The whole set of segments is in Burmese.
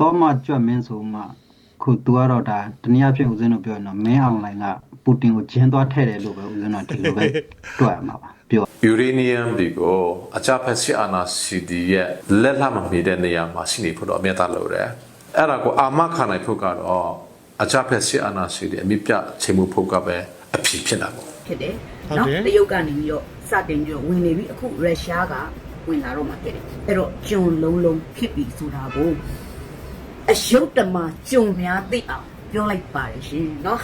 တော့မှကြွတ်မင်းဆိုမှခုသူကတော့ဒါတနည်းအားဖြင့်ဦးဇင်းတို့ပြောရင်တော့မင်းအွန်လိုင်းကပူတင်ကိုဂျင်းသွားထဲ့တယ်လို့ပဲဦးဇင်းတို့ဒီလိုပဲတွေ့ရမှာပါပြောယူရေနီယမ်တွေကိုအကြဖက်စစ်အာနာစီဒီရဲ့လက်လှမမီတဲ့နေရာမှာရှိနေဖို့တော့အမြတ်သားလို့ရတယ်။အဲ့ဒါကိုအာမခံနိုင်ဖို့ကတော့အကြဖက်စစ်အာနာစီဒီအမြပြချိန်မှုဖို့ကပဲအဖြစ်ဖြစ်တာပေါ့ဖြစ်တယ်ဟုတ်နော်တယ်တရုတ်ကနေပြီးတော့စတင်ပြီးတော့ဝင်နေပြီအခုရုရှားကဝင်လာတော့မှဖြစ်တယ်အဲ့တော့ကျွန်လုံးလုံးဖြစ်ပြီဆိုတာကို အယုတ်တမကျွန်များသိအောင်ပြောလိုက်ပါတယ်ရှင်နော်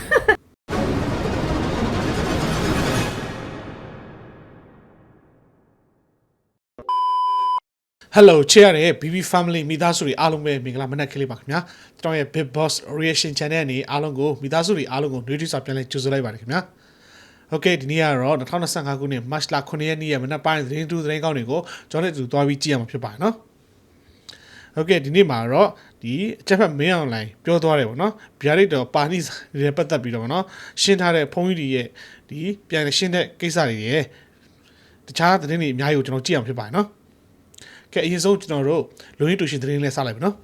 Hello ချစ်ရတဲ့ BB Family မိသားစုတွေအားလုံးပဲမင်္ဂလာမနက်ကလေးပါခင်ဗျာကျွန်တော်ရဲ့ Big Boss Reaction Channel အနေအားလုံးကိုမိသားစုတွေအားလုံးကိုနှွေးထွေးစွာပြန်လည်ကြိုဆိုလိုက်ပါတယ်ခင်ဗျာ Okay ဒီနေ့ကတော့2025ခုနှစ် March လ9ရက်နေ့ရဲ့မနက်ပိုင်းသတင်းတူသတင်းကောင်းတွေကိုကျွန်တော်တို့အတူသွားပြီးကြည့်ရမှာဖြစ်ပါတယ်နော် Okay ဒီနေ့မှာတော့ဒီအချက်ဖက်မင်းအောင်လိုင်းပြောသွားတယ်ပေါ့နော်ဗျာဒိတ်တော်ပါဏိတွေပတ်သက်ပြီးတော့ပေါ့နော်ရှင်းထားတဲ့ဖုန်းကြီးတွေရဲ့ဒီပြန်ရှင်းတဲ့ကိစ္စတွေရဲ့တခြားသတင်းတွေအများကြီးကိုကျွန်တော်ကြည့်အောင်ဖြစ်ပါတယ်နော်ကဲအရင်ဆုံးကျွန်တော်တို့လူရင်းတူရှင်သတင်းလေးစလိုက်ပါနော်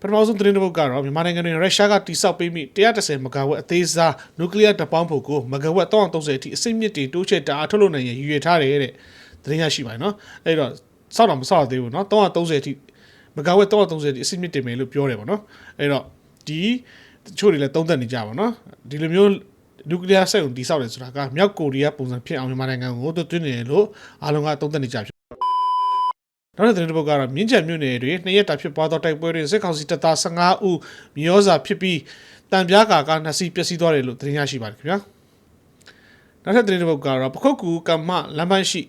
ပထမဆုံးသတင်းတစ်ပုဒ်ကတော့မြန်မာနိုင်ငံတွင်ရုရှားကတိစောက်ပေးမိ130မဂါဝက်အသေးစားနျူကလ িয়ার တပ်ပေါင်းဖို့ကိုမဂါဝက်330အထိအစိမ့်မြင့်တွေတိုးချဲ့တအားထုတ်လုပ်နိုင်ရည်ရွယ်ထားတယ်တဲ့သတင်းရရှိပါတယ်နော်အဲ့တော့ စောက်တော့မစောက်သေးဘူးနော်330အထိမဂါဝက်330အထိအစိမ့်မြင့်တင်မယ်လို့ပြောတယ်ပေါ့နော်အဲ့တော့ဒီတချို့တွေလည်းသုံးသပ်နေကြပါတော့ဒီလိုမျိုးနျူကလ িয়ার စက်ကိုတိစောက်တယ်ဆိုတာကမြောက်ကိုရီးယားပုံစံဖြစ်အောင်မြန်မာနိုင်ငံကိုတွင်းနေတယ်လို့အားလုံးကသုံးသပ်နေကြဖြစ်နောက်တဲ့သတင်းတစ်ပုဒ်ကတော့မြင်းချံမြို့နယ်တွင်နှစ်ရက်တာဖြစ်ပွားသောတိုက်ပွဲတွင်စစ်ကောင်စီတပ်သား15ဦးမြေဩဇာဖြစ်ပြီးတံပြားကာကနှစ်စီးပျက်စီးသွားတယ်လို့သတင်းရရှိပါတယ်ခင်ဗျာနောက်ထပ်သတင်းတစ်ပုဒ်ကတော့ပခုတ်ကူကမ္မလမ်းပန်းရှိ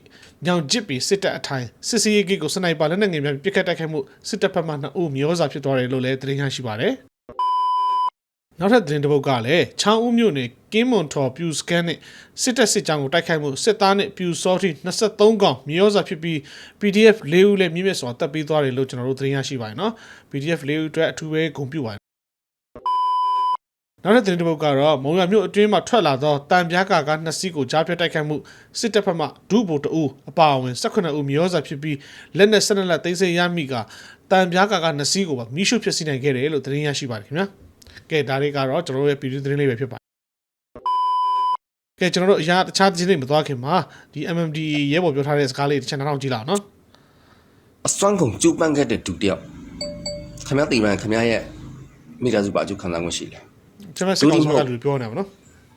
ညောင်ဂျစ်ပီစစ်တပ်အထိုင်စစ်စီးရေးဂိတ်ကိုစနိုက်ပါလက်နက်ငယ်များပစ်ခတ်တိုက်ခိုက်မှုစစ်တပ်ဘက်မှ2ဦးမြေဩဇာဖြစ်သွားတယ်လို့လည်းသတင်းရရှိပါတယ်နောက်ထပ်သတင်းတစ်ပုဒ်ကလည်းချောင်းဦးမြို့နယ်ကင်းမွန်ထော်ပြူစကန်နဲ့စစ်တပ်စစ်ကြောင်းကိုတိုက်ခိုက်မှုစစ်သားနဲ့ပြူစောတိ23កောင်မြေဩဇာဖြစ်ပြီး PDF ၄ဦးလည်းမြင့်မြတ်စွာတက်ပေးသွားတယ်လို့ကျွန်တော်တို့သတင်းရရှိပါတယ်နော် PDF ၄ဦးအတွက်အထူးပဲဂုဏ်ပြုပါတယ် နောက်တဲ့သတင်းတစ်ပုဒ်ကတော့မုံရမြို့အတွင်းမှာထွက်လာသောတံပြားကာကနှစ်စီးကိုကြားဖြတ်တိုက်ခိုက်မှုစစ်တပ်ဘက်မှဒုဗိုလ်တအူအပါအဝင်18ဦးမြေဩဇာဖြစ်ပြီးလက်နက်12လက်သိမ်းဆည်းရမိကတံပြားကာကနှစ်စီးကိုပါမိရှုဖြစ်စီနိုင်ခဲ့တယ်လို့သတင်းရရှိပါတယ်ခင်ဗျာကဲဒါလေးကတော့ကျွန်တော်တို့ရဲ့ပြည်တွင်းသတင်းလေးပဲဖြစ်ပါတယ်ကဲကျွန်တော်တို့အရာတခြားသတင်းတွေမသွားခင်မှာဒီ MMD ရဲဘော်ပြောထားတဲ့စကားလေးတစ်ချက်နောက်ကြည့်လောက်နော်အစွမ်းကုန်ကျူပန်းခဲ့တဲ့ဒူတယောက်ခမရတီမန်ခမရရဲ့မိသားစုပါအကျုခံစားမှုရှိတယ် ကျွန်တော်စကောင်းစကားလူပြောနေပါနော်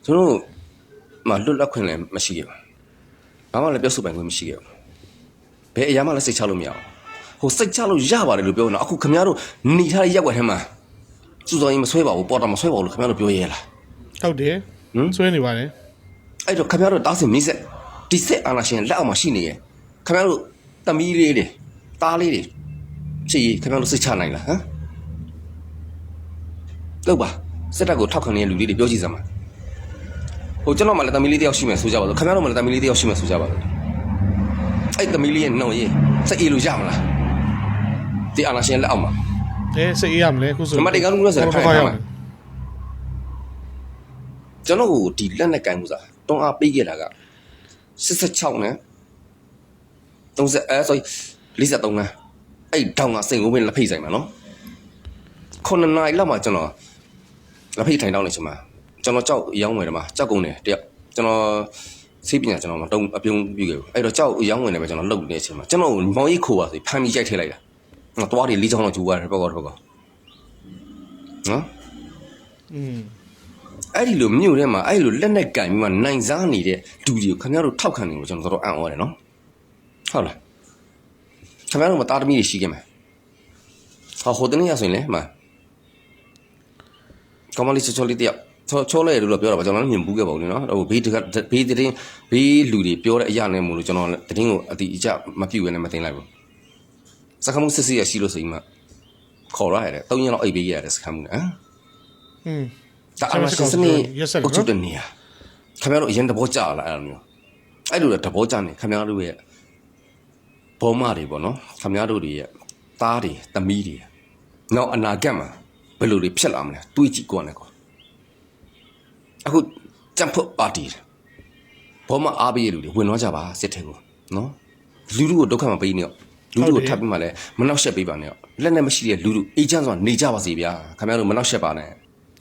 ကျွန်တော်တို့မှလွတ်လပ်ခွင့်လည်းမရှိခဲ့ဘူးဘာမှလည်းပြောဆိုပိုင်ခွင့်မရှိခဲ့ဘူးဘယ်အရာမှလည်းစိတ်ချလို့မရဘူးဟိုစိတ်ချလို့ရပါတယ်လို့ပြောနေအခုခမရတို့หนีထားတဲ့ရက်ွက်ထဲမှာစူစော်ရင်မဆွဲပါဘူးပေါ်တာမဆွဲပါဘူးလို့ခမရတို့ပြောရဲလားဟုတ်တယ်ဟမ်ဆွဲနေပါတယ်အဲ့တော့ခမရတို့တားစင်မိဆက်ဒီဆက်အာနာရှင်လက်အောက်မှာရှိနေရဲ့ခမရတို့တမီးလေးတွေတားလေးတွေချစ်ရခမရတို့စိတ်ချနိုင်လားဟမ်တော့ပါ စစ်တပ်ကိုထောက်ခံနေတဲ့လူလေးတွေပြောကြည့်စမ်းပါဟိုကျွန်တော်မှလည်းတမီးလေးတယောက်ရှိမယ်ဆိုကြပါစို့ခမရတို့မှလည်းတမီးလေးတယောက်ရှိမယ်ဆိုကြပါစို့အဲ့တမီးလေးရဲ့နှုတ်ရေးစိတ်အေးလို့ရမလားဒီအာနာရှင်လက်အောက်မှာအဲစိတ်အေးရမလဲအခုဆိုနံပါတ်တစ်ကလုံးလို့ဆိုတော့ခိုခိုင်င်ရရမယ်ကျွန်တော်ကိုဒီလက်နဲ့ကန်မှုစားတွန်းအားပေးခဲ့တာက86နဲ့30အဲ sorry 43နဲ့အဲ့တောင်ကစိန်ကိုဝင်လက်ဖိတ်ဆိုင်မှာနော်ခုနှစ်နာရီလောက်မှကျွန်တော် လက်ဖိတ်ထိုင်တောင်းနေချင်မှာကျွန်တော်ကြောက်ရောင်းဝင်တယ်မှာကြောက်ကုန်တယ်တယောက်ကျွန်တော်စိတ်ပညာကျွန်တော်မတုံးအပြုံးပြုခဲ့ဘူးအဲ့တော့ကြောက်ရောင်းဝင်တယ်ပဲကျွန်တော်လှုပ်နေချင်မှာကျွန်တော်မောင်ကြီးခိုးပါဆိုဖမ်းပြီးရိုက်ထည့်လိုက်တာငါသွားတယ်လေးချောင်းတော့ကျူရတယ်ပေါ့ကောပေါ့ကောနော်อืมအဲ့ဒီလိုမြို့ထဲမှာအဲ့ဒီလိုလက်နဲ့ကင်ပြီးမှနိုင်စားနေတဲ့ဒူတွေကိုခင်ဗျားတို့ထောက်ခံနေလို့ကျွန်တော်တို့အံ့ဩတယ်နော်ဟုတ်လားခင်ဗျားတို့မသားသမီးတွေရှိခဲ့မယ်ဟောဟိုတနေ့ရဆိုရင်လေမ ကမလေးချောချောလေးတယောက်ချောချောလဲလို့ပြောတာပါကျွန်တော်လည်းမြင်ဘူးခဲ့ပါဘူးလေနော်ဟိုဘေးတကဘေးတင်းဘေးလူတွေပြောတဲ့အရာနဲ့မို့လို့ကျွန်တော်တင်းကိုအတိအကျမပြုတ်ရနဲ့မသိလိုက်ဘူးစကားမှုစစ်စစ်ရရှိလို့ဆိုရင်မှခေါ်ရရတယ်၃ရက်လောက်အိပ်ပေးရတယ်စကားမှုနဲ့ဟမ်อืมဒါအမှရှိစနစ်ရက်ဆက်ပုနော်တ်တဲ့နေရာခင်ဗျားတို့အရင်တဘောကြလာအဲ့လိုမျိုးအဲ့လိုတဘောကြနေခင်ဗျားတို့ရဲ့ဘောမတွေပေါ့နော်ခင်ဗျားတို့တွေရဲ့သားတွေသမီးတွေနောက်အနာဂတ်မှာဘ ယ်လိုတွေဖြစ်လာမလဲတွေးကြည့်ကိုနဲ့ကွာအခုကြံဖို့ပါတီဘောမအားပေးရလူတွေဝင်တော့ကြပါစစ်ထဲကိုနော်လူလူကိုဒုက္ခမပေးနဲ့ရောလူလူကိုထပ်ပြီးမှလည်းမနှောက်ယှက်ပေးပါနဲ့လက်နဲ့မရှိတဲ့လူလူအေဂျင့်ဆိုတာနေကြပါစေဗျာခင်ဗျားတို့မနှောက်ယှက်ပါနဲ့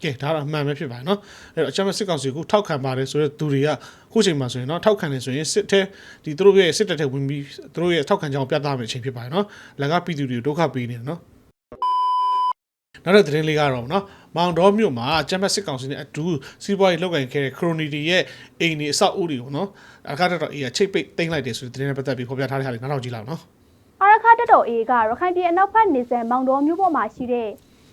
ကဲဒါတော့အမှန်ပဲဖြစ်ပါတယ်နော်အဲ့တော့အချမ်းမဲ့စစ်ကောင်စီကိုထောက်ခံပါတယ်ဆိုတော့သူတွေကခုချိန်မှာဆိုရင်နော်ထောက်ခံနေဆိုရင်စစ်တဲ့ဒီသူတို့ရဲ့စစ်တပ်ထဲဝင်ပြီးသူတို့ရဲ့ထောက်ခံကြောင်းပြသမယ့်အချိန်ဖြစ်ပါတယ်နော်လက်ကပြည်သူတွေကိုဒုက္ခပေးနေတယ်နော် နောက်တဲ့သတင်းလေးကတော့နော်မောင်တော်မြို့မှာအချမ်းမဲ့စစ်ကောင်စီနဲ့အတူစီးပွားရေးလုပ်ကိုင်ခဲ့တဲ့ခရိုနီတီရဲ့အိမ်ဒီအဆောက်အဦတွေကိုနော်အခါတော့အေးချိတ်ပိတ်တိမ့်လိုက်တယ်ဆိုတဲ့သတင်းနဲ့ပတ်သက်ပြီးဖော်ပြထားတဲ့ဟာလေးနောက်တော့ကြည့်လောက်နော်အာရခတက်တော်အေကရခိုင်ပြည်အနောက်ဘက်နေဆန်မောင်တော်မြို့ပေါ်မှာရှိတဲ့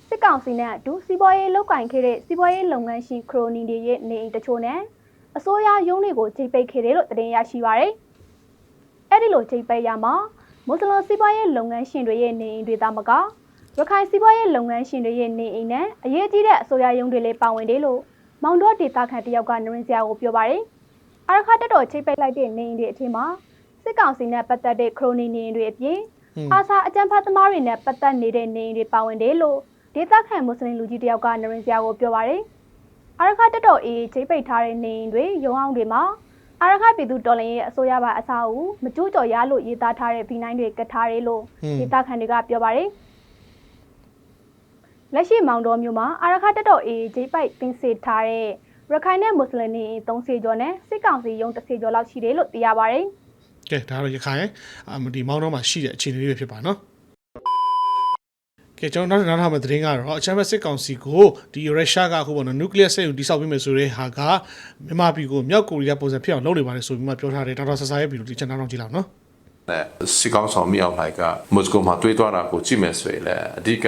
စစ်ကောင်စီနဲ့အတူစီးပွားရေးလုပ်ကင်ခဲ့တဲ့စီးပွားရေးလုပ်ငန်းရှင်ခရိုနီတွေရဲ့နေအိမ်တချို့နဲ့အစိုးရရုံးတွေကိုချိန်ပိတ်ခဲ့တယ်လို့သတင်းရရှိပါရယ်။အဲ့ဒီလိုချိန်ပိတ်ရမှာမွတ်စလင်စီးပွားရေးလုပ်ငန်းရှင်တွေရဲ့နေအိမ်တွေသာမက ရခိုင်စီးပွားရေးလုပ်ငန်းရှင်တွေရဲ့နေအိမ်နဲ့အရေးကြီးတဲ့အစိုးရရုံးတွေလည်းပါဝင်တယ်လို့မောင်တော်ဒေတာခန်တယောက်ကနရင်စရာကိုပြောပါရယ်။အာရခတက်တော်ချိန်ပိတ်လိုက်တဲ့နေအိမ်တွေအထင်မှာစစ်ကောင်စီနဲ့ပတ်သက်တဲ့ခရိုနီနေအိမ်တွေအပြင်အာဆာအကြံဖတ်သမားတွေနဲ့ပတ်သက်နေတဲ့နေအိမ်တွေပါဝင်တယ်လို့ဒေသခံမွတ်စလင်လူကြီးတယောက်ကနရင်စရာကိုပြောပါရယ်အာရခတက်တော်အေးချိတ်ပိတ်ထားတဲ့နေအိမ်တွေရုံအောင်တွေမှာအာရခပြည်သူတော်လှန်ရေးအစိုးရပါအစားအုပ်မကြိုးကြော်ရလို့ရေးသားထားတဲ့ဗီနိုင်းတွေကတ်ထားတယ်လို့ဒေသခံတွေကပြောပါရယ် လက်ရှိမောင်တော်မျိုးမှာအာရခတက်တော်အေးချိတ်ပိတ်တင်စေထားတဲ့ရခိုင်နဲ့မွတ်စလင်နေအိမ်30ကျော်နဲ့စစ်ကောင်စီရုံး30ကျော်လောက်ရှိတယ်လို့သိရပါရယ်ကဲဒါတော့ရခိုင်အမဒီမောင်းတော့မှာရှိတဲ့အခြေအနေလေးပဲဖြစ်ပါနော်ကဲကျွန်တော်နောက်နောက်ထားမယ့်သတင်းကတော့အချမ်းဘက်စစ်ကောင်စီကိုဒီရုရှားကအခုပေါ့နော်နျူကလ িয়ার စက်ရုံတိစောက်ပြီးမယ်ဆိုတဲ့ဟာကမြန်မာပြည်ကိုမြောက်ကိုရီးယားပုံစံဖြစ်အောင်လုပ်နေပါတယ်ဆိုပြီးမှပြောထားတယ်ဒေါက်တာဆဆာရဲ့ဗီဒီယိုဒီချန်နယ်တော့ကြည့်လောက်နော်နဲ့စီကောင်းဆောင်မြောက်လိုက်ကမော်စကိုမှာတွေးသွားတာကိုကြည့်မယ်ဆိုရင်လည်းအဓိက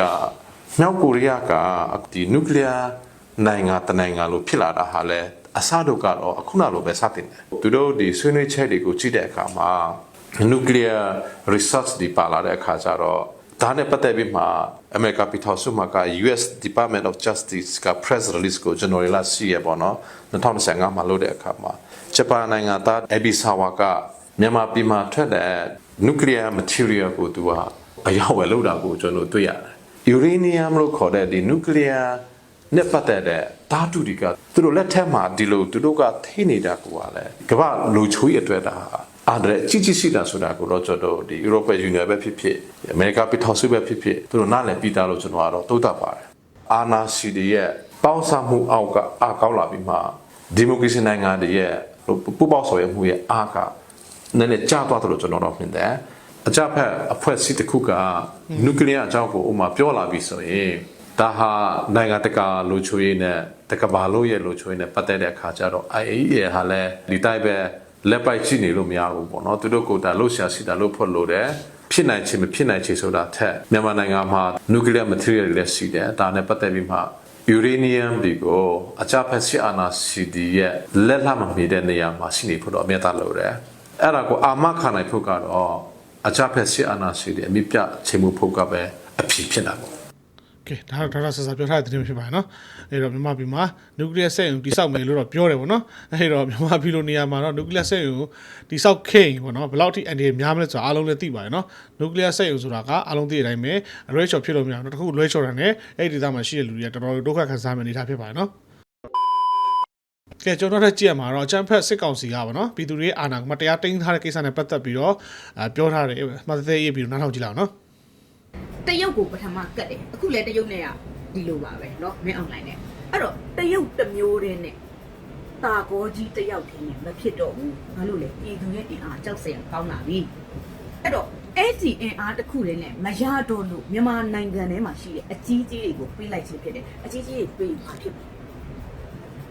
မြောက်ကိုရီးယားကဒီနျူကလ িয়ার နိုင်ငံတနိုင်ငံလို့ဖြစ်လာတာဟာလည်းအစတို့ကတော့အခုနလိုပဲစတင်တယ်သူတို့ဒီဆွေးနွေးချက်တွေကိုကြည့်တဲ့အခါမှာ nuclear research ဒီပါလာတဲ့အခါကျတော့ဒါနဲ့ပတ်သက်ပြီးမှအမေရိကပြည်ထောင်စုမှာက US Department of Justice က press release ကို January လရှိရပေါ့နော်2025မှာလုပ်တဲ့အခါမှာဂျပန်နိုင်ငံသား Ebisawa ကမြန်မာပြည်မှာထွက်တဲ့ nuclear material ကိုသူကအရောက်ဝယ်လုပ်တာကိုကျွန်တော်တွေ့ရတယ်။ uranium လို့ခေါ်တဲ့ဒီ nuclear နဲ့ပတ်သက်တဲ့ဓာတုတွေကသူတို့လက်ထက်မှာဒီလိုသူတို့ကထိနေတာကိုကလည်းကမ္ဘာလူချွေးအတွက်ဒါအားတဲ့ကြီးကြီးရှိတာဆိုတာကိုတော့ကျွန်တော်ဒီ European Union ပဲဖြစ်ဖြစ်အမေရိကပြည်ထောင်စုပဲဖြစ်ဖြစ်သူတို့နားလည်ပြီးသားလို့ကျွန်တော်ကတော့သုံးသပ်ပါတယ်အာနာစီတွေရဲ့ပေါင်းစပ်မှုအောက်ကအကောက်လာပြီးမှဒီမိုကရေစီနိုင်ငံတွေရဲ့ပူပေါင်းဆောင်ရွက်မှုရဲ့အားကနည်းနည်းကျသွားတယ်လို့ကျွန်တော်တော့မြင်တယ် အကြဖက်အဖွဲ့အစည်းတစ်ခုကနျူကလ িয়ার အကြောင်းကိုဥမာပြောလာပြီဆိုရင်ဒါဟာနိုင်ငံတကာလူချွေးနဲ့တကဘာလို့ရဲ့လူချွေးနဲ့ပတ်သက်တဲ့အခါကျတော့ IAEA ဟာလည်းဒီတိုက်ပဲလက်ပိုက်ကြည့်နေလို့မရဘူးပေါ့နော်သူတို့ကိုဒါလို့ရှာစီတာလို့ဖွက်လို့တယ်ဖြစ်နိုင်ချင်မဖြစ်နိုင်ချင်ဆိုတာထက်မြန်မာနိုင်ငံမှာ nuclear material တွေလည်းရှိတယ်ဒါနဲ့ပတ်သက်ပြီးမှ uranium တွေကိုအကြဖက်စစ်အာဏာစီဒီရဲ့လက်လှမမီတဲ့နေရာမှာရှိနေဖို့တော့အမြဲတမ်းလိုတယ်အဲ့ဒါကိုအာမခံနိုင်ဖို့ကတော့ အကြဖက်စစ်အာဏာစီဒီအမြပြချိန်မှုဖို့ကပဲအဖြစ်ဖြစ်တာပေါ့ ကဲဒါတော့ဒေါက်တာဆဆာပြောထားတဲ့သတင်းဖြစ်ပါတယ်နော်အဲ့တော့မြန်မာပြည်မှာနျူကလ িয়ার စက်ရုံတိစောက်မယ်လို့တော့ပြောတယ်ပေါ့နော်အဲ့တော့မြန်မာပြည်လိုနေရာမှာတော့နျူကလ িয়ার စက်ရုံတိစောက်ခဲ့ရင်ပေါ့နော်ဘယ်လောက်ထိအန်ဒီများမလဲဆိုတာအားလုံးလည်းသိပါတယ်နော်နျူကလ িয়ার စက်ရုံဆိုတာကအားလုံးသိတဲ့အတိုင်းပဲအလွဲချော်ဖြစ်လို့မရဘူးနော်တခုလွဲချော်တာနဲ့အဲ့ဒီဒေသမှာရှိတဲ့လူတွေကတော်တော်ဒုက္ခခံစားမယ့်အနေအထားဖြစ်ပါတယ်နော် ကဲကျွန်တော်တို့ကြည့်ရမှာတော့ချမ်ဖက်စစ်ကောင်စီကပေါ့နော်ပြည်သူတွေအာဏာမတရားတင်းထားတဲ့ကိစ္စနဲ့ပတ်သက်ပြီးတော့အဲပြောထားတယ်မှတ်သက်ရေးပြီးတော့နားထောင်ကြည့်လောက်နော် တရုတ်ကိုပထမကတ်တယ်အခုလည်းတရုတ်နဲ့ကဒီလိုပါပဲเนาะမင်းအွန်လိုင်းနဲ့အဲ့တော့တရုတ်တစ်မျိုးတည်းနဲ့တာကောကြီးတစ်ယောက်တည်းနဲ့မဖြစ်တော့ဘူးဘာလို့လဲပြည်သူရဲ့အင်အားကြောက်စရာကောင်းလာပြီအဲ့တော့အဲ့ဒီအင်အားတစ်ခုတည်းနဲ့မရတော့လို့မြန်မာနိုင်ငံထဲမှာရှိတဲ့အကြီးကြီးတွေကိုပြေးလိုက်ခြင်းဖြစ်တယ်အကြီးကြီးတွေပြေးမှာဖြစ်တယ်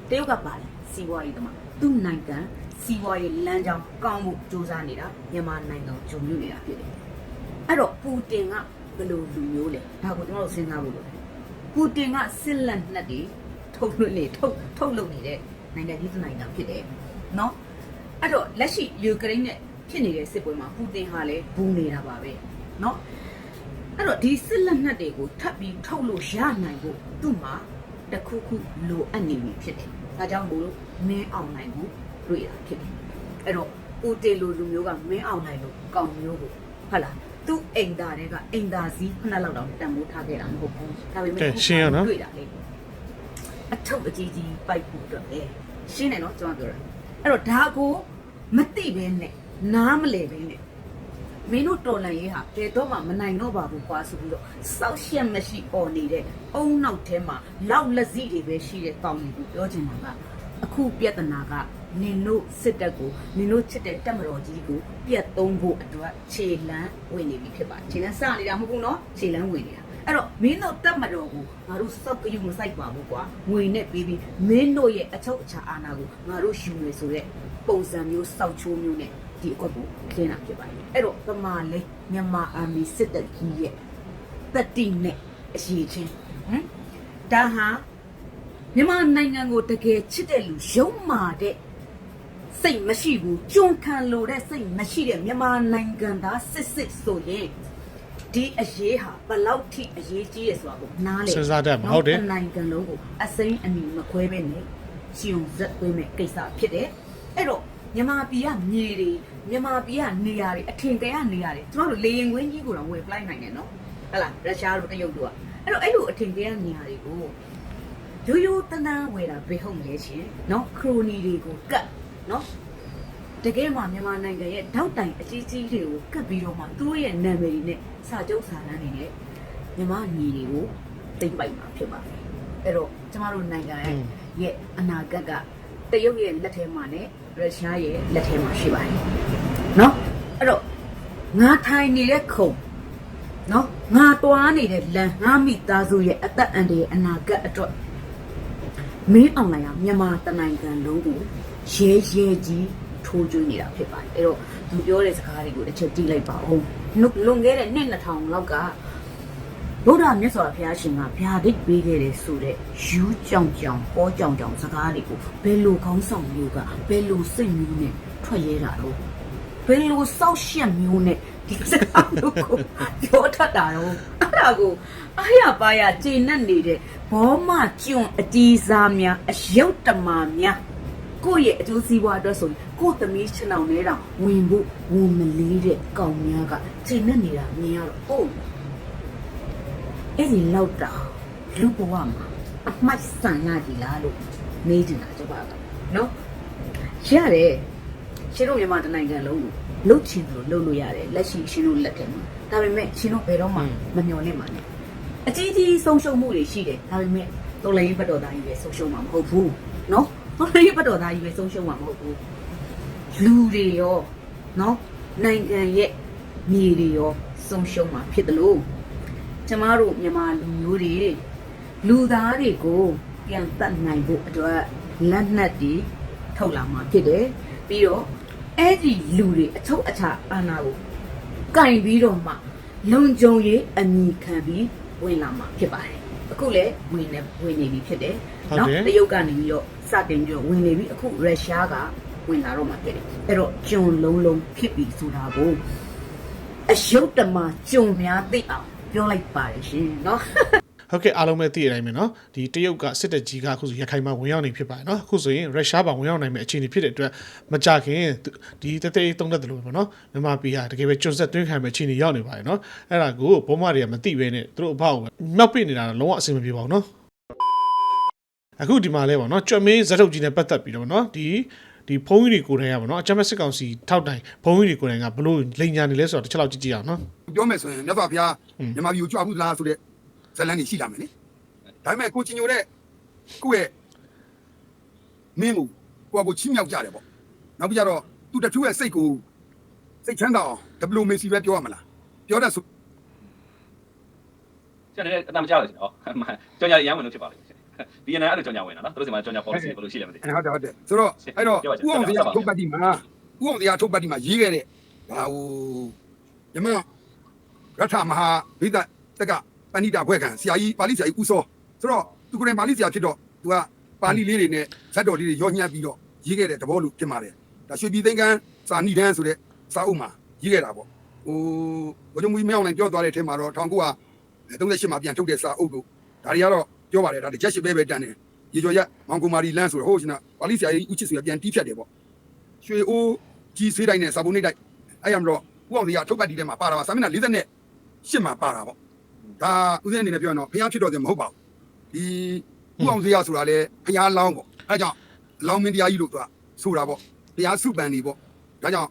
တရုတ်ကပါလေ စီးပွားရေးတမသူ့နိုင်ငံစီးပွားရေးလမ်းကြောင်းကောင်းဖို့စူးစမ်းနေတာမြန်မာနိုင်ငံကိုဂျုံညွနေတာဖြစ်တယ်အဲ့တော့ပူတင်ကဘယ်လိုလူမျိုးလဲဒါကိုကျွန်တော်တို့စဉ်းစားဖို့လိုတယ်ပူတင်ကစစ်လက်နက်တွေထုတ်လွှင့်နေထုတ်ထုတ်လုပ်နေတဲ့နိုင်ငံကြီးတစ်နိုင်ငံဖြစ်တယ်နော်အဲ့တော့လက်ရှိယူကရိန်းနဲ့ဖြစ်နေတဲ့စစ်ပွဲမှာပူတင်ဟာလည်းဘူနေတာပါပဲနော်အဲ့တော့ဒီစစ်လက်နက်တွေကိုထပ်ပြီးထုတ်လို့ရနိုင်ဖို့သူ့မှာတစ်ခုခုလိုအပ်နေပြီဖြစ်တယ် ဒါကြောင့်မို့လို့မင်းအောင်နိုင်ကိုတွေ့တာဖြစ်တယ်အဲ့တော့ပူတင်လိုလူမျိုးကမင်းအောင်နိုင်လို့ကောင်းမျိုးကိုဟုတ်လားသူ့အိမ်သားတွေကအိမ်သားစည်းခဏလောက်တော့တန်ဖိုးထားခဲ့တာမဟုတ်ဘူးဒါပေမဲ့ကဲရှင်းရနော်တွေ့တာလေအထုပ်အကြီးကြီးပိုက်ဖို့အတွက်ပဲရှင်းတယ်နော်ကျွန်တော်ပြောတာအဲ့တော့ဒါကိုမသိဘဲနဲ့နားမလဲဘဲနဲ့ မင်းတို့တော်လန်ရေးဟာဘယ်တော့မှမနိုင်တော့ပါဘူးကွာဆိုပြီးတော့စောက်ရှက်မရှိပေါ်နေတဲ့အုံနောက်ထဲမှာလောက်လက်စီတွေပဲရှိတဲ့တောင်းတွေကိုပြောချင်တာကအခုပြဿနာကနင်တို့စစ်တပ်ကိုနင်တို့ချစ်တဲ့တက်မတော်ကြီးကိုပြတ်သုံးဖို့အတွက်ခြေလန်းဝင်နေပြီဖြစ်ပါတယ်ခြေလန်းစနေတာမဟုတ်ဘူးနော်ခြေလန်းဝင်နေတာအဲ့တော့မင်းတို့တက်မတော်ကိုငါတို့စောက်ကယူမဆိုင်ပါဘူးကွာငွေနဲ့ပြီးပြီးမင်းတို့ရဲ့အချုပ်အခြာအာဏာကိုငါတို့ယူနေဆိုတဲ့ပုံစံမျိုးစောက်ချိုးမျိုးနဲ့ ဒီအကွက်ကိုခင်းတာဖြစ်ပါတယ်အဲ့တော့ပမာလေးမြန်မာအာမီစစ်တပ်ကြီးရဲ့တတိနဲ့အရေးချင်းဟမ်ဒါဟာမြန်မာနိုင်ငံကိုတကယ်ချစ်တဲ့လူရုံးမာတဲ့စိတ်မရှိဘူးကြုံခံလို့တဲ့စိတ်မရှိတဲ့မြန်မာနိုင်ငံသားစစ်စစ်ဆိုရင်ဒီအရေးဟာဘယ်လောက်ထိအရေးကြီးရဆိုတာကိုနားလေစဉ်းစားတတ်မှာဟုတ်တယ်တစ်နိုင်ငံလုံးကိုအစိမ်းအမီမခွဲပဲနဲ့ရှင်ုံဇက်သွင်းမဲ့ကိစ္စဖြစ်တယ်အဲ့တော့ မြန်မာပြည်ကမြေတွေမြန်မာပြည်ကနေရာတွေအထင်ကရနေရာတွေကျမတို့လေရင်ခွင်းကြီးကိုတော့ဝယ်ပလိုက်နိုင်တယ်နော်ဟဟလားရုရှားတို့တရုတ်တို့ကအဲ့တော့အဲ့လိုအထင်ကရနေရာတွေကိုရိုးရိုးတန်းတန်းဝယ်တာဘယ်ဟုတ်မလဲရှင်နော်ခရိုနီတွေကိုကတ်နော်တကယ်မှမြန်မာနိုင်ငံရဲ့တောက်တိုင်အကြီးကြီးတွေကိုကတ်ပြီးတော့မှသူတို့ရဲ့နာမည်တွေနဲ့စာချုပ်စာတမ်းတွေနဲ့မြန်မာညီတွေကိုတိတ်ပိုက်မှာဖြစ်ပါတယ်အဲ့တော့ကျမတို့နိုင်ငံရဲ့ရဲ့အနာဂတ်ကတရုတ်ရဲ့လက်ထဲမှာနဲ့ ရုရှားရဲ့လက်ထဲမှာရှိပါတယ်နော်အဲ့တော့ငါထိုင်နေတဲ့ခုံနော်ငါတွားနေတဲ့လမ်းငါမိသားစုရဲ့အသက်အန္တရာယ်အနာဂတ်အတွက်မင်းအောင်လိုင်ကမြန်မာတနိုင်ငံလုံးကိုရဲရဲကြီးထိုးကျွေးနေတာဖြစ်ပါတယ်အဲ့တော့သူပြောတဲ့စကားတွေကိုတစ်ချက်ကြည့်လိုက်ပါဦးလွန်လွန်ခဲ့တဲ့နှစ်2000လောက်က ဗုဒ္ဓမြတ်စွာဘုရားရှင်ကဗျာဒိတ်ပေးခဲ့တဲ့ဆိုတဲ့ယူးကြောင်ကြောင်ပေါ်ကြောင်ကြောင်စကားတွေကိုဘယ်လိုခေါင်းဆောင်မျိုးကဘယ်လိုစိတ်မျိုးနဲ့ထွက်ရဲတာလို့ဘယ်လိုစောက်ရှက်မျိုးနဲ့ဒီစကားတို့ကိုပြောထတ်တာတော့အဲ့ဒါကိုအားရပါရကျေနပ်နေတဲ့ဘောမကျွန်းအတီးစားများအယုတ်တမာများကိုယ့်ရဲ့အကျိုးစီးပွားအတွက်ဆိုရင်ကိုယ့်သမီးချင်အောင်နဲ့တောင်ဝင်ဖို့ဝင်မလေးတဲ့ကောင်များကကျေနပ်နေတာမြင်ရတော့ဟုတ် အဲ့ဒီလောက်တာလူဘဝမှာအမိုက်ဆန်ရကြည်လားလို့မေးကြည့်တာကျပါတော့နော်ရတယ်ရှင်တို့မြန်မာတနိုင်ငံလုံးကိုလုတ်ချင်လို့လုတ်လို့ရတယ်လက်ရှိရှင်တို့လက်ထဲမှာဒါပေမဲ့ရှင်တို့ဘယ်တော့မှမမျှော်လင့်ပါနဲ့အကြီးကြီးဆုံးရှုံးမှုတွေရှိတယ်ဒါပေမဲ့တော်လည်းဘတ်တော်သားကြီးပဲဆုံးရှုံးမှာမဟုတ်ဘူးနော်တော်လည်းဘတ်တော်သားကြီးပဲဆုံးရှုံးမှာမဟုတ်ဘူးလူတွေရောနော်နိုင်ငံရဲ့မြေတွေရောဆုံးရှုံးမှာဖြစ်တယ်လို့ ကျမတို့မြန်မာလူမျိုးတွေလူသားတွေကိုပြန်တတ်နိုင်ဖို့အတွက်လက်နက်တွေထုတ်လာမှာဖြစ်တယ်ပြီးတော့အဲ့ဒီလူတွေအချုပ်အချာအာဏာကိုကင်ပြီးတော့မှလုံခြုံရေးအမိခံပြီးဝင်လာမှာဖြစ်ပါတယ်အခုလည်းဝင်နေဝင်နေပြီဖြစ်တယ် ဟုတ် เนาะ တယ် တရုတ်ကနေပြီးတော့စတင်ပြီးတော့ဝင်နေပြီအခုရုရှားကဝင်လာတော့မှဖြစ်တယ်အဲ့တော့ကျွန်လုံးလုံးဖြစ်ပြီဆိုတာကိုအယုတ်တမကျွန်များသိအောင် ပြောလိုက်ပါတယ်ရှင်เนาะ ဟုတ်ကဲ့အားလုံးပဲသိရတိုင်းပဲเนาะဒီတရုတ်ကစစ်တပ်ကြီးကအခုဆိုရခိုင်မှာဝင်ရောက်နေဖြစ်ပါတယ်เนาะအခုဆိုရင်ရုရှားပါဝင်ရောက်နိုင်မယ့်အခြေအနေဖြစ်တဲ့အတွက်မကြခင်ဒီတသေးတုံးတဲ့တယ်လို့ပဲเนาะမြန်မာပြည်ကတကယ်ပဲကျွန်းဆက်သွင်းခံမယ့်အခြေအနေရောက်နေပါတယ်เนาะအဲ့ဒါကိုဘုံမတွေကမသိဘဲနဲ့သူတို့အဖောက်ကိုမြောက်ပြနေတာတော့လုံးဝအဆင်မပြေပါဘူးเนาะအခုဒီမှာလဲပေါ့เนาะကြွက်မင်းဇက်ထုတ်ကြီးနဲ့ပတ်သက်ပြီးတော့เนาะဒီ ဒီဖုန်းကြီးတွေကိုယ်တိုင်ရပါတော့အချမ်းမစစ်ကောင်စီထောက်တိုင်ဖုန်းကြီးတွေကိုယ်တိုင်ကဘလို့လိန်ညာနေလဲဆိုတော့တစ်ချက်လောက်ကြည့်ကြည့်အောင်နော်ပြောမယ်ဆိုရင်မြတ်စွာဘုရားอืมမြန်မာပြည်ကိုကြွဘူးလားဆိုတဲ့ဇတ်လန်းကြီးရှိလာမယ်လေဒါပေမဲ့ကိုချင်းညိုတဲ့ကိုယ့်ရဲ့မင်းကိုကိုယ့်ကိုချင်းမြောက်ကြတယ်ပေါ့နောက်ပြီးကြတော့သူတထူးရဲ့စိတ်ကိုစိတ်ချမ်းသာအောင်ဒပလိုမေစီပဲပြောရမလားပြောတတ်ဆိုဆရာလည်းအတမ်းမကြောက်ရစီနော်ကြောင်ညာရမ်းဝင်လို့ဖြစ်ပါလိမ့် မယ်။ BNN အဲ့လိုကြောင်ညာဝင်တာနော်။သူတို့စီမှာကြောင်ညာ policy ဘယ်လိုရှိလဲမသိဟုတ်တယ်ဟုတ်တယ်ဆိုတော့အဲ့တော့ပြောပါဥအောင်စရာပြောပါထုတ်ပတ်တိမှာဥအောင်စရာထုတ်ပတ်တိမှာရေးခဲ့တဲ့ဟာဟိုယမရထမဟာဘိဒတက်ကပဏိတာဘွဲခံဆရာကြီးပါဠိဆရာကြီးဦးစောဆိုတော့သူကိုယ်တိုင်ပါဠိဆရာဖြစ်တော့သူကပါဠိလေးတွေနဲ့ဇတ်တော်လေးတွေရောညှက်ပြီးတော့ရေးခဲ့တဲ့သဘောလို့ဖြစ်ပါတယ်ဒါရွှေပြည်သိန်းကန်းစာနိဒန်းဆိုတဲ့စာအုပ်မှာရေးခဲ့တာပေါ့ဟိုဘုရားမူကြီးမြောင်းနိုင်ပြောသွားတဲ့အထက်မှာတော့1938မှာပြန်ထုတ်တဲ့စာအုပ်တို့ဒါတွေကတော့ ပြောပါတယ်ဒါတွေချက်ရှိပဲပဲတန်တယ်ရေကျော်ရက်မောင်ကူမာရီလန်းဆိုတော့ဟိုရှင်ကပါဠိဆရာကြီးဦးချစ်ဆိုရပြန်တီးဖြတ်တယ်ပေါ့ရွှေအိုးကြီးဆေးတိုင်းနဲ့စာပုံနှိပ်တိုက်အဲ့ရမတော့ဥအောင်စရာထုတ်ပတ်တီထဲမှာပါတာပါစာမျက်နှာ40နဲ့ရှစ်မှာပါတာပေါ့ဒါဦးစင်းအနေနဲ့ပြောရင်တော့ဖျားဖြစ်တော့တယ်မဟုတ်ပါဘူးဒီဥအောင်စရာဆိုတာလေဖျားလောင်းပေါ့အဲဒါကြောင့်လောင်းမင်းတရားကြီးလို့သူကဆိုတာပေါ့တရားစုပန်နေပေါ့ဒါကြောင့်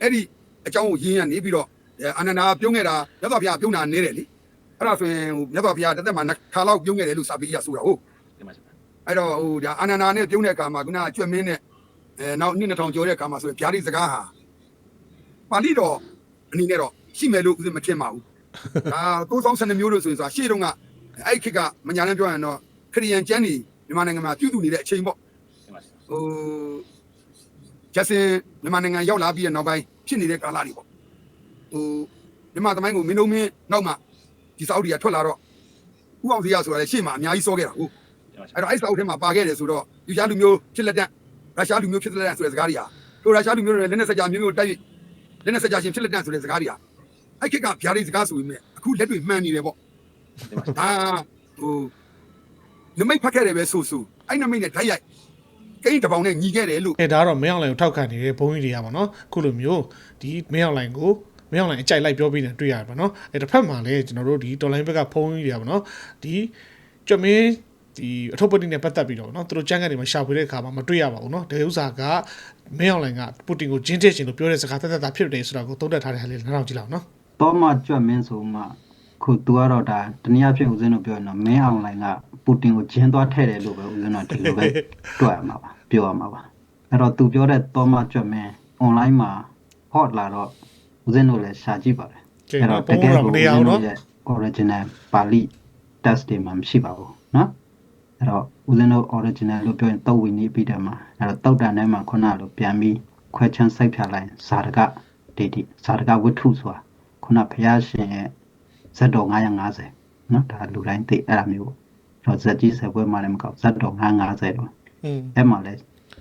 အဲ့ဒီအကြောင်းကိုရင်းရနေပြီးတော့အဲအာနန္ဒာပြုံးခဲ့တာမြတ်စွာဘုရားပြုံးတာနေတယ်လေ အဲ့ဒါဆိုရင်ဟိုမြတ်စွာဘုရားတစ်သက်မှာနှစ်ခါလောက်ပြုံးခဲ့တယ်လို့စာပေရဆိုတာဟုတ်တင်ပါရှင်ဗျာအဲ့တော့ဟိုဒါအာနန္ဒာနဲ့ပြုံးတဲ့အခါမှာခုနကကျွတ်မင်းနဲ့အဲနောက်နှစ်2000ကျော်တဲ့အခါမှာဆိုရင်ဗျာဒိစကားဟာပါဠိတော်အနေနဲ့တော့ရှိမယ်လို့ဥစဉ်မထင်ပါဘူးဒါတိုးဆောင်12မျိုးလို့ဆိုရင်ဆိုတာရှေ့တုန်းကအဲ့ခေတ်ကမညာနဲ့ပြောရင်တော့ခရီးယန်ကျမ်းနေမြန်မာနိုင်ငံမှာပြုစုနေတဲ့အချိန်ပေါ့တင်ပါရှင်ဟိုကျဆင်မြန်မာနိုင်ငံရောက်လာပြီးတဲ့နောက်ပိုင်းဖြစ်နေတဲ့ကာလတွေပေါ့ဟိုမြန်မာသမိုင်းကိုမင်းတို့မင်းနောက်မှ ဒီစာအုပ်တွေကထွက်လာတော့ဥအောင်စရာဆိုတာလည်းရှေ့မှာအများကြီးစောခဲ့တာဟုတ်တင်ပါရှင်အဲ့တော့အဲ့စာအုပ်ထဲမှာပါခဲ့တယ်ဆိုတော့ယူရှားလူမျိုးဖြစ်လက်တန့်ရုရှားလူမျိုးဖြစ်လက်တန့်ဆိုတဲ့စကားတွေဟာတို့ရုရှားလူမျိုးတွေလည်းလက်နက်စကြာမျိုးမျိုးတိုက်လက်နက်စကြာရှင်ဖြစ်လက်တန့်ဆိုတဲ့စကားတွေဟာအဲ့ခေတ်ကဗျာဒိတ်စကားဆိုပေမဲ့အခုလက်တွေမှန်နေတယ်ပေါ့တင်ပါရှင်ဒါဟိုနမိတ်ဖတ်ခဲ့တယ်ပဲဆိုဆိုအဲ့နမိတ်နဲ့ဓာတ်ရိုက်ကိန်းတစ်ပေါင်နဲ့ညီခဲ့တယ်လို့အဲဒါကတော့မင်းအောင်လိုင်ကိုထောက်ခံနေတဲ့ဘုန်းကြီးတွေကပါနော်ခုလိုမျိုးဒီမင်းအောင်လိုင်ကို မင်းအောင်လိုင်အကြိုက်လိုက်ပြောပြီးနေတွေ့ရတယ်ပါနော်အဲတစ်ဖက်မှာလည်းကျွန်တော်တို့ဒီတော်လိုင်းဘက်ကဘုန်းကြီးတွေကပါနော်ဒီကြွမင်းဒီအထုပ်ပတိနဲ့ပတ်သက်ပြီးတော့နော်သူတို့ကြမ်းကန်တွေမှာရှာဖွေတဲ့အခါမှာမတွေ့ရပါဘူးနော်ဒီဥစ္စာကမင်းအောင်လိုင်ကပူတင်ကိုဂျင်းတစ်ချင်လို့ပြောတဲ့စကားတက်တက်တာဖြစ်တယ်ဆိုတာကိုသုံးသပ်ထားတဲ့ဟာလေးနားထောင်ကြည့်လောက်နော်တော့မှကြွတ်မင်းဆိုမှခုသူကတော့ဒါတနည်းအားဖြင့်ဦးဇင်းတို့ပြောရင်တော့မင်းအွန်လိုင်းကပူတင်ကိုဂျင်းသွားထည့်တယ်လို့ပဲဦးဇင်းတို့ဒီလိုပဲတွေ့ရမှာပါပြောရမှာပါအဲ့တော့သူပြောတဲ့တော့မှကြွတ်မင်း online မှာ hot လာတော့ ဦးဇင်းတို့လည်းရှာကြည့်ပါတယ် ကဲနော်ဘုန်းကြီးတော့မနေအောင်နော် ရဲ့ original ပါဠိ test တွေမှာမရှိပါဘူးเนาะအဲ့တော့ဦးဇင်းတို့ original လို့ပြောရင်တုတ်ဝီနေပြီးတယ်မှာအဲ့တော့တုတ်တန်ထဲမှာခုနလိုပြန်ပြီးခွဲချမ်းစိုက်ဖြာလိုက်ရင်ဇာတကဒေတိဇာတကဝတ္ထုဆိုတာခုနဘုရားရှင်ရဲ့ဇတ်တော်950เนาะဒါလူတိုင်းသိအဲ့ဒါမျိုးပေါ့အဲ့တော့ဇက်ကြီးဆယ်ပွဲမှာလည်းမကောက်ဇတ်တော်950တော့ อืม အဲ့မှာလည်း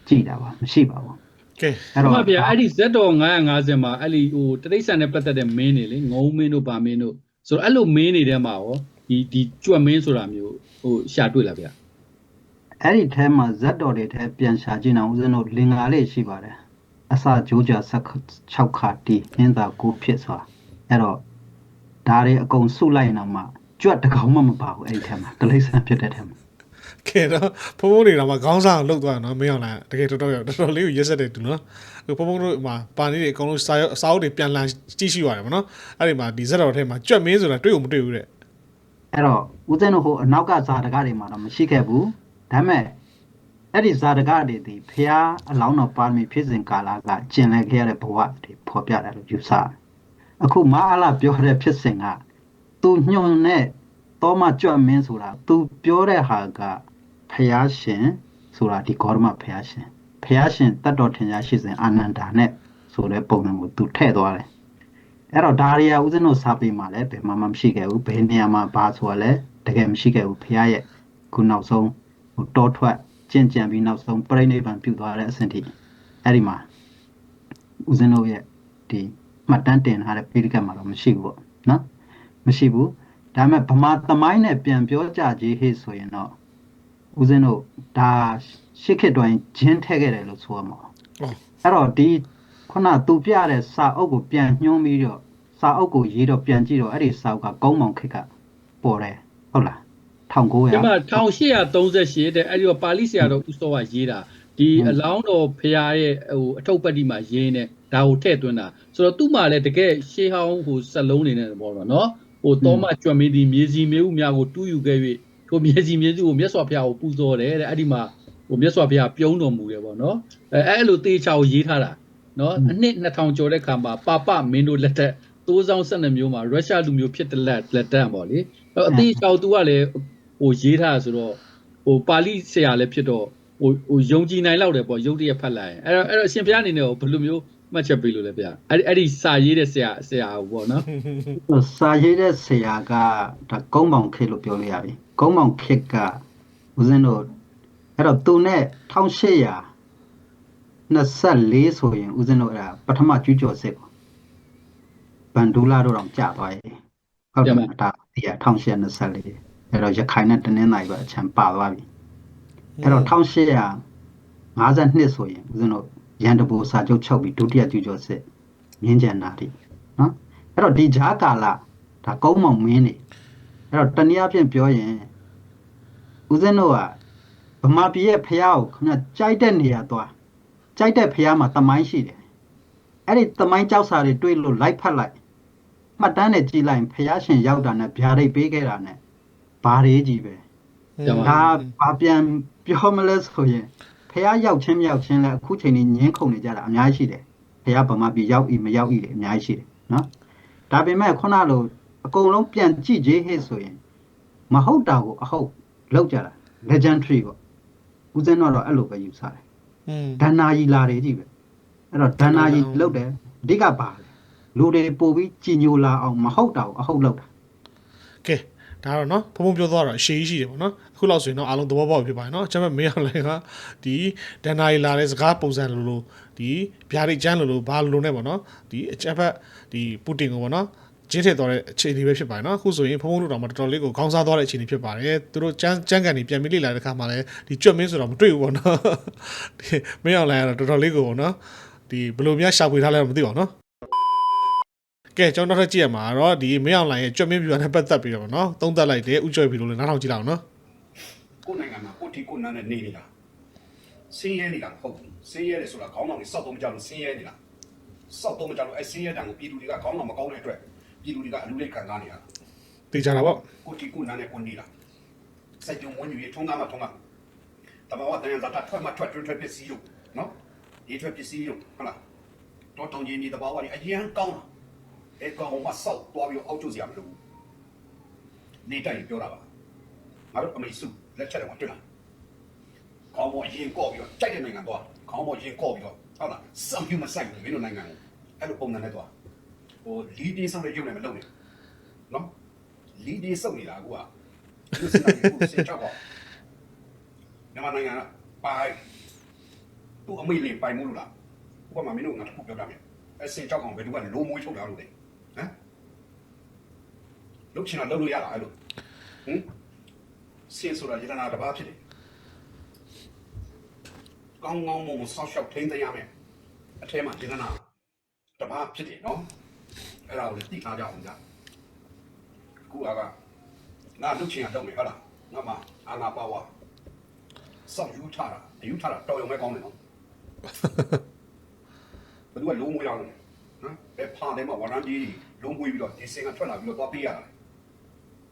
ကြည်တာပါမရှိပါဘူး ကဲအဲ့အဲ့တော့တော့ဗျာအဲ့ဒီ Z တော်950မှာအဲ့ဒီဟိုတရိတ်ဆန်နဲ့ပတ်သက်တဲ့မင်းတွေလေငုံမင်းတို့ဗာမင်းတို့ဆိုတော့အဲ့လိုမင်းတွေထဲမှာရောဒီဒီကြွက်မင်းဆိုတာမျိုးဟိုရှာတွေ့လားဗျာအဲ့ဒီထဲမှာဇက်တော်တွေထဲပြန်ရှာကြည့်အောင်ဦးဇင်းတို့လင်္ကာလေးရှိပါတယ်အစာကြိုးကြ6ခါတီးအင်းသာကိုဖြစ်စွာအဲ့တော့ဒါတွေအကုန်စုလိုက်အောင်မှကြွတ်တစ်ကောင်မှမပါဘူးအဲ့ဒီထဲမှာတလိမ့်ဆန်ဖြစ်တဲ့ထဲမှာ ကဲတော့ဖုန်းဖုန်းတွေတော့မှခေါင်းစားအောင်လှုပ်သွားနော်မင်းအောင်လိုင်တကယ်တော်တော်တော်တော်လေးကိုရက်ဆက်တယ်သူနော်ဖုန်းဖုန်းတို့မှာပါနေတယ်အကုန်လုံးစာစာအုပ်တွေပြန်လန်ကြည့်ရှိရတယ်ဗောနော်အဲ့ဒီမှာဒီဇက်တော်ထဲမှာကြွက်မင်းဆိုတာတွေ့ကိုမတွေ့ဘူးတဲ့အဲ့တော့ဦးဇင်းတို့ဟိုအနောက်ကဇာတကတွေမှာတော့မရှိခဲ့ဘူးဒါပေမဲ့အဲ့ဒီဇာတကတွေဒီဖះအလောင်းတော်ပါမီဖြစ်စဉ်ကာလကကျင်လည်ခဲ့ရတဲ့ဘဝတွေဖော်ပြတယ်လို့ယူဆတယ်အခုမအားလာပြောတဲ့ဖြစ်စဉ်ကသူညွန်တဲ့တောမကြွတ်မင်းဆိုတာသူပြောတဲ့ဟာက ဖះရှင်ဆိုတာဒီဂေါရမဖះရှင်ဖះရှင်တတ်တော်ထင်ရှားရှိစဉ်အာနန္ဒာနဲ့ဆိုတဲ့ပုံစံကိုသူထည့်သွားတယ်အဲ့တော့ဒါရီယာဦးဇင်းတို့စာပေမှာလည်းဘယ်မှမရှိခဲ့ဘူးဘယ်နေရာမှာဘာဆိုတာလဲတကယ်မရှိခဲ့ဘူးဖះရဲ့ခုနောက်ဆုံးဟိုတောထွက်ကြင်ကြံပြီးနောက်ဆုံးပြိဋိဘံပြုသွားတဲ့အဆင့်ထိအဲ့ဒီမှာဦးဇင်းတို့ရဲ့ဒီမှတ်တမ်းတင်ထားတဲ့ပိဋကတ်မှာတော့မရှိဘူးပေါ့နော်မရှိဘူးဒါပေမဲ့ဗမာသမိုင်းနဲ့ပြန်ပြောကြကြီးဟေ့ဆိုရင်တော့ ဦးဇင်းတို့ဒါရှစ်ခေတ်တွင်ဂျင်းထဲခဲ့တယ်လို့ဆိုရမှာအော်အဲ့တော့ဒီခုနသူပြတဲ့စာအုပ်ကိုပြန်ညွှန်းပြီးတော့စာအုပ်ကိုရေးတော့ပြန်ကြည့်တော့အဲ့ဒီစာအုပ်ကကုန်းမောင်ခေတ်ကပေါ်တယ်ဟုတ်လား1900ဒီမှာ1838တဲ့အဲ့ဒီတော့ပါဠိဆရာတော်ဦးစောကရေးတာဒီအလောင်းတော်ဖရာရဲ့ဟိုအထုပ်ပတ်တိမှာရေးနေဒါကိုထည့်သွင်းတာဆိုတော့သူ့မှာလည်းတကယ်ရှေးဟောင်းဟိုစက်လုံးနေတယ်ပေါ့နော်ဟိုတောမကြွက်မင်းဒီမြေစီမြေဥများကိုတူးယူခဲ့၍ ထိုမြေစီမြေစုကိုမြတ်စွာဘုရားကိုပူဇော်တယ်တဲ့အဲ့ဒီမှာဟိုမြတ်စွာဘုရားပြုံးတော်မူတယ်ပေါ့နော်အဲအဲ့လိုတေချာကိုရေးထားတာနော်အနှစ်2000ကျော်တဲ့ခါမှာပါပမင်းတို့လက်ထက်သိုးဆောင်12မျိုးမှာရုရှားလူမျိုးဖြစ်တဲ့လက်လက်တန့်ပေါ့လေအဲ့တော့အသေးချောက်သူကလည်းဟိုရေးထားတာဆိုတော့ဟိုပါဠိဆရာလည်းဖြစ်တော့ဟိုဟိုယုံကြည်နိုင်လောက်တယ်ပေါ့ရုပ်တရက်ဖတ်လိုက်ရင်အဲ့တော့အဲ့တော့အရှင်ဘုရားအနေနဲ့ဘယ်လိုမျိုးမှတ်ချက်ပေးလို့လဲဗျာအဲ့ဒီအဲ့ဒီစာရေးတဲ့ဆရာဆရာဟိုပေါ့နော်စာရေးတဲ့ဆရာကဒါကုန်းမောင်ခေတ်လို့ပြောလို့ရပြီ ကုန်းမောင်ခေတ်ကဦးဇင်းတို့အဲ့တော့သူနဲ့1824ဆိုရင်ဦးဇင်းတို့အဲ့ဒါပထမကျူးကျော်စစ်ပေါ့ဗန်ဒူလာတို့တော့ကြာသွားရဲ့ဟုတ်တယ်မလားဒါဒီက1824အဲ့တော့ရခိုင်နဲ့တနင်္သာရီပဲအချမ်းပါသွားပြီအဲ့တော့1852ဆိုရင်ဦးဇင်းတို့ရန်တဘူစာချုပ်ချုပ်ပြီးဒုတိယကျူကျော်စစ်မြင်းကြံတာတိနော်အဲ့တော့ဒီဂျားကာလဒါကုန်းမောင်မင်းနေ အဲ့တော့တနည်းအားဖြင့်ပြောရင်ဦးဇင်းတို့ကဗမာပြည်ရဲ့ဖះကိုခင်ဗျကြိုက်တဲ့နေရာသွားကြိုက်တဲ့ဖះမှာတမိုင်းရှိတယ်အဲ့ဒီသမိုင်းကြောက်စာတွေတွေးလို့လိုက်ဖတ်လိုက်မှတ်တမ်းနဲ့ကြည့်လိုက်ရင်ဖះရှင်ရောက်တာနဲ့ဗျာဒိတ်ပေးခဲ့တာနဲ့ဘာရေးကြီးပဲကြောင်ပါဒါဘာပြန်ပြောမလဲဆိုရင်ဖះရောက်ချင်းမရောက်ချင်းလဲအခုချိန်นี้ညင်းခုန်နေကြတာအများကြီးရှိတယ်ဖះဗမာပြည်ရောက်ဤမရောက်ဤတွေအများကြီးရှိတယ်နော်ဒါပေမဲ့ခုနလို အကုန်လုံးပြန်ကြည့်ကြဟဲ့ဆိုရင်မဟုတ်တာကိုအဟုတ်လောက်ကြတာ legendary ပေါ့ဦးဇင်းတော့အဲ့လိုပဲယူဆတယ် อืม ဒဏ္ဍာကြီးလာတယ်ကြည့်ပဲအဲ့တော့ဒဏ္ဍာကြီးလောက်တယ်အဓိကပါလေလူတွေပို့ပြီးကြည်ညိုလာအောင်မဟုတ်တာကိုအဟုတ်လောက်တာ ကဲဒါတော့เนาะဖုံဖုံပြောသွားတော့အရှိကြီးရှိတယ်ပေါ့เนาะအခုလောက်ဆိုရင်တော့အားလုံးသဘောပေါက်ပြီဖြစ်ပါတယ်เนาะကျွန်တော်မေးရလဲကဒီဒန်နာရီလာတဲ့စကားပုံစံလိုလိုဒီဗျာဒိတ်ကျန်းလိုလိုဘာလိုလိုနဲ့ပေါ့เนาะဒီအချက်ဖက်ဒီပူတင်ကိုပေါ့เนาะ ကျင်းထည့်သွားတဲ့အခြေအနေပဲဖြစ်ပါတယ်နော်အခုဆိုရင်ဖုံဖုံတို့တော့မတော်တော်လေးကိုခေါင်းစားသွားတဲ့အခြေအနေဖြစ်ပါတယ်သူတို့ကြမ်းကြမ်းကန်နေပြန်ပြီးလေ့လာတဲ့ခါမှလည်းဒီကြွက်မင်းဆိုတော့မတွေ့ဘူးပေါ့နော်ဒီမင်းအောင်လိုင်းကတော့တော်တော်လေးကိုပေါ့နော်ဒီဘယ်လိုများရှာဖွေထားလဲတော့မသိပါဘူးနော်ကဲကျွန်တော်တို့ကြည့်ရမှာတော့ဒီမင်းအောင်လိုင်းရဲ့ကြွက်မင်းပြူနဲ့ပတ်သက်ပြီးတော့ပေါ့နော်သုံးသပ်လိုက်တယ်ဥကြွက်ပြီးလို့လည်းနားထောင်ကြည့်လောက်နော်ကိုနိုင်ငံမှာကိုတီကိုနာနဲ့နေနေတာဆင်းရဲနေတာမဟုတ်ဘူးဆင်းရဲတယ်ဆိုတာခေါင်းဆောင်တွေစောက်တော့မကြလို့ဆင်းရဲနေတာစောက်တော့မကြလို့အဲဆင်းရဲတံကိုပြည်သူတွေကခေါင်းဆောင်မကောင်းတဲ့အတွက် ပြည်သူတွေကအလူလေးခံစားနေတာသိကြတာပေါ့ကိုယ့်တီကိုယ်နန်းနဲ့ကိုယ်နေတာစိုက်ကြုံဝင်ယူရထုံးသားမထုံးသားတဘာဝတန်ရဇာတာထွက်မှထွက်ထွက်ထွက်ပစ္စည်းလို့နော်ဒီထွက်ပစ္စည်းလို့ဟုတ်လားတော့တောင်းကြီးနေတဘာဝတွေအရင်ကောင်းတာအဲကောင်မှစောက်သွားပြီးအောက်ကျစရာမလိုဘူးနေတိုင်ပြောတာပါငါတို့အမေစုလက်ချက်တော့တွေ့လားခေါင်းပေါ်ရင်ကော့ပြီးတော့ကြိုက်တဲ့နိုင်ငံသွားခေါင်းပေါ်ရင်ကော့ပြီးတော့ဟုတ်လားစံပြမဆိုင်ဘူးမင်းတို့နိုင်ငံကိုအဲ့လိုပုံစံနဲ့သွား ဟိုလီဒီဆောင်တဲ့ရုပ်နဲ့မလုပ်နဲ့နော်လီဒီဆောင်နေတာကွာဒီစနေကိုစင်ချောက်ပါမြန်မာနိုင်ငံကပိုင်သူ့အမေလေးပိုင်မှုလို့လားဥပမာမင်းတို့ငါတစ်ခုပြောပြမယ်အဲ့စင်ချောက်ကောင်ဘယ်သူကလိုမွေးထုတ်တာလို့လဲဟမ်လုတ်ချင်တာလုပ်လို့ရတာအဲ့လိုဟင်စင်ဆိုတာယတနာတစ်ပါးဖြစ်တယ်ကောင်းကောင်းမွန်မွန်ဆောက်ရှောက်ထိန်းသိမ်းရမယ်အထဲမှာကျင်းနာတပါးဖြစ်တယ်နော် အဲ့ဒါကိုလည်းသိထားကြအောင်ကြာခုကကငါလုချင်ရတော့မယ်ဟုတ်လားငါမအာငါပါဝါစောက်ယူထားတာအယူထားတာတော်ရုံပဲကောင်းတယ်နော်ဘယ်သူကလုံးမွေးရအောင်နော်ဘယ်ဖားတယ်မှာဝရန်ဒီလုံးမွေးပြီးတော့ဒီစင်ကထွက်လာပြီးတော့သွားပေးရတာ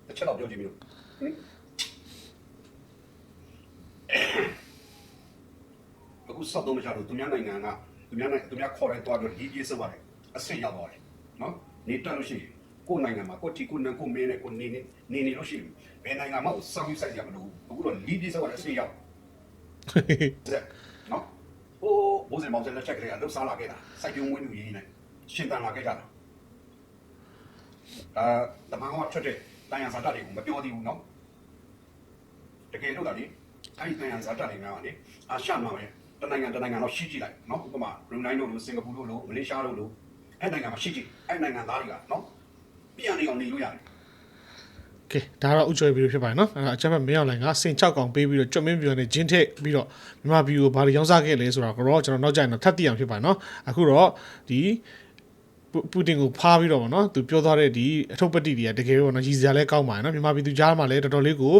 တစ်ချက်တော့ပြောကြည့်မလို့ဟင်အခုစောက်တော့မကြလို့သူများနိုင်ငံကသူများနိုင်ငံသူများခေါ်တဲ့သွားတော့ဒီကြီးစပါတယ်အဆင့်ရောက်သွားတယ်နော် နေတက်လို့ရှိရင်ကိုယ်နိုင်ငံမှာကိုတီကိုနန်ကိုမင်းနဲ့ကိုနေနေနေနေလို့ရှိရင်ဘယ်နိုင်ငံမှာစောက်ယူဆိုင်ရမလို့အခုတော့လီဒီစပါတယ်အဆင့်ရောက်တဲ့နော်ဟိုဘိုးစင်မောင်စင်လက်ချက်ကလေးကလှုပ်ရှားလာခဲ့တာစိုက်ပြုံးဝင်းလူရင်းနဲ့ရှင်တန်လာခဲ့ကြတာဒါတမန်ကထွက်တဲ့တန်ရန်စာတတွေကိုမပြောသေးဘူးနော်တကယ်လို့လားလေအဲ့ဒီတန်ရန်စာတတွေများပါလေအာရှမှာပဲတနိုင်ငံတနိုင်ငံတော့ရှိကြည့်လိုက်နော်ဥပမာဘရူနိုင်းတို့လိုစင်ကာပူတို့လိုမလေးရှားတို့လို အဲ့နိုင်ငံမှာရှိကြည့်အဲ့နိုင်ငံသားတွေကနော်ပြန်နေအောင်နေလို့ရတယ်ကဲဒါတော့ဥကြွယ်ပြီလို့ဖြစ်ပါတယ်နော်အဲ့ဒါအချက်ဖက်မင်းအောင်လိုင်းကစင်6កောင်ပေးပြီးတော့ကြွက်မင်းပြူနဲ့ဂျင်းထက်ပြီးတော့မြန်မာပြည်ကိုဘာတွေရောင်းစားခဲ့လဲဆိုတော့ကတော့ကျွန်တော်နောက်ကြရင်တော့ထပ်သိအောင်ဖြစ်ပါတယ်နော်အခုတော့ဒီပူတင်ကိုဖားပြီးတော့ဗောနော်သူပြောသွားတဲ့ဒီအထုပ်ပတိတွေကတကယ်ရောနော်ရည်စရာလဲကောင်းပါတယ်နော်မြန်မာပြည်သူကြားမှာလဲတော်တော်လေးကို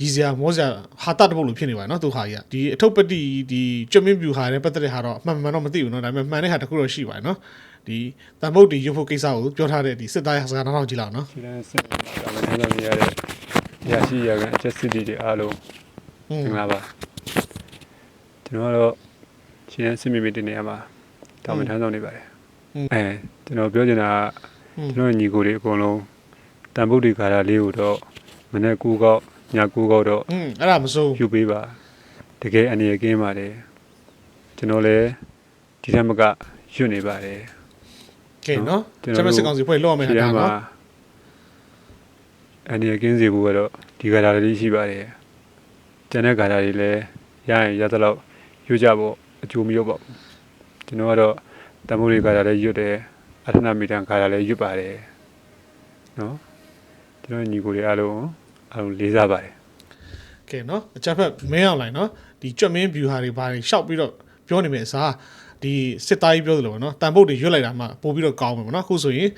ရည်စရာမောစရာဟာတတပုတ်လို့ဖြစ်နေပါတယ်နော်သူဟာကြီးကဒီအထုပ်ပတိဒီကြွက်မင်းပြူဟာနဲ့ပတ်သက်တဲ့ဟာတော့အမှန်မှန်တော့မသိဘူးနော်ဒါပေမဲ့မှန်တဲ့ဟာတစ်ခုတော့ရှိပါတယ်နော် ဒီတန်မုတ်တီရုပ်ဖို့ကိစ္စကိုပြောထားတဲ့ဒီစစ်သားရစကားနောက်နောက်ကြည့်လောက်နော်။ဒီလမ်းစစ်တာလည်းဆက်လုပ်ရတဲ့ရရှိရကအချက်စစ်တီတွေအားလုံးသင်္ဂလာပါ။ကျွန်တော်ကတော့ရှင်ရန်စစ်မြေပြင်တင်နေရမှာတောင်ပထမ်းဆောင်နေပါတယ်။အဲကျွန်တော်ပြောချင်တာကကျွန်တော်ညီကိုတွေအကုန်လုံးတန်မုတ်တီကာရာလေးကိုတော့မနေ့ကူကောက်ညကူကောက်တော့อืมအဲ့ဒါမစိုးယူပေးပါတကယ်အနေရကင်းပါတယ်ကျွန်တော်လည်းဒီထက်မကရွတ်နေပါတယ် ကဲနော်ကျွကျွန်န်တော်တော်စစ်ကောင်စီဖွဲ့လောက်ရမယ်ဟာဒီဒါထဲမှာနော်အနေရကင်းစီဘူးကတော့ဒီဂါရာလေးရှိပါတယ်ကျန်တဲ့ဂါရာတွေလည်းရရင်ရသလောက်ယူကြဖို့အကျိုးမရောက်ပါဘူးကျွန်တော်ကတော့တမိုးတွေဂါရာလည်းရွတ်တယ်အထနာမီတန်ဂါရာလည်းရွတ်ပါတယ်နော်ကျွန်တော်ညီကိုတွေအားလုံးအားလုံးလေးစားပါတယ်ကဲနော်အချက်ဖက်မင်းအောင်လိုက်နော်ဒီကြွက်မင်း view ဟာတွေဘာတွေရှောက်ပြီးတော့ပြောနေမယ်အစား ဒီစစ်သားကြီးပြောသလိုပေါ့နော်တန်ပုတ်တွေရွတ်လိုက်တာမှပို့ပြီးတော့ကောင်းမယ်ပေါ့နော်အခုဆိုရင်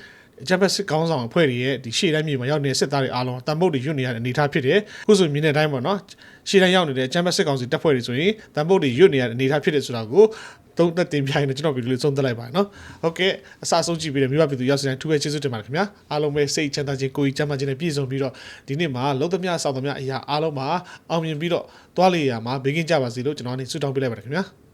အကြမ်းဖက်စစ်ကောင်းဆောင်အဖွဲ့တွေရဲ့ဒီရှေ့တိုင်းမြေမှာရောက်နေတဲ့စစ်သားတွေအားလုံးတန်ဖို့တွေရွတ်နေရတဲ့အနေအထားဖြစ်တယ်ခုဆိုမြင်တဲ့အတိုင်းပေါ့နော်ရှေ့တိုင်းရောက်နေတဲ့အကြမ်းဖက်စစ်ကောင်စီတပ်ဖွဲ့တွေဆိုရင်တန်ဖို့တွေရွတ်နေရတဲ့အနေအထားဖြစ်တယ်ဆိုတာကိုသုံးသက်တင်ပြရင်ကျွန်တော်ဗီဒီယိုလေးသုံးသက်လိုက်ပါနော်ဟုတ်ကဲ့အစအဆုံးကြည့်ပြီးတော့မိဘပြည်သူရောက်စတဲ့ထူးပဲကျေးဇူးတင်ပါတယ်ခင်ဗျာအားလုံးပဲစိတ်ချမ်းသာခြင်းကိုယ်ကြီးချမ်းသာခြင်းနဲ့ပြည့်စုံပြီးတော့ဒီနေ့မှာလုံးသမျှစောင့်သမျှအရာအားလုံးမှာအောင်မြင်ပြီးတော့တွားလေရမှာဘေးကင်းကြပါစေလို့ကျွန်တော်အနေနဲ့ဆုတောင်းပေးလိုက်ပါတယ်ခင်ဗျာ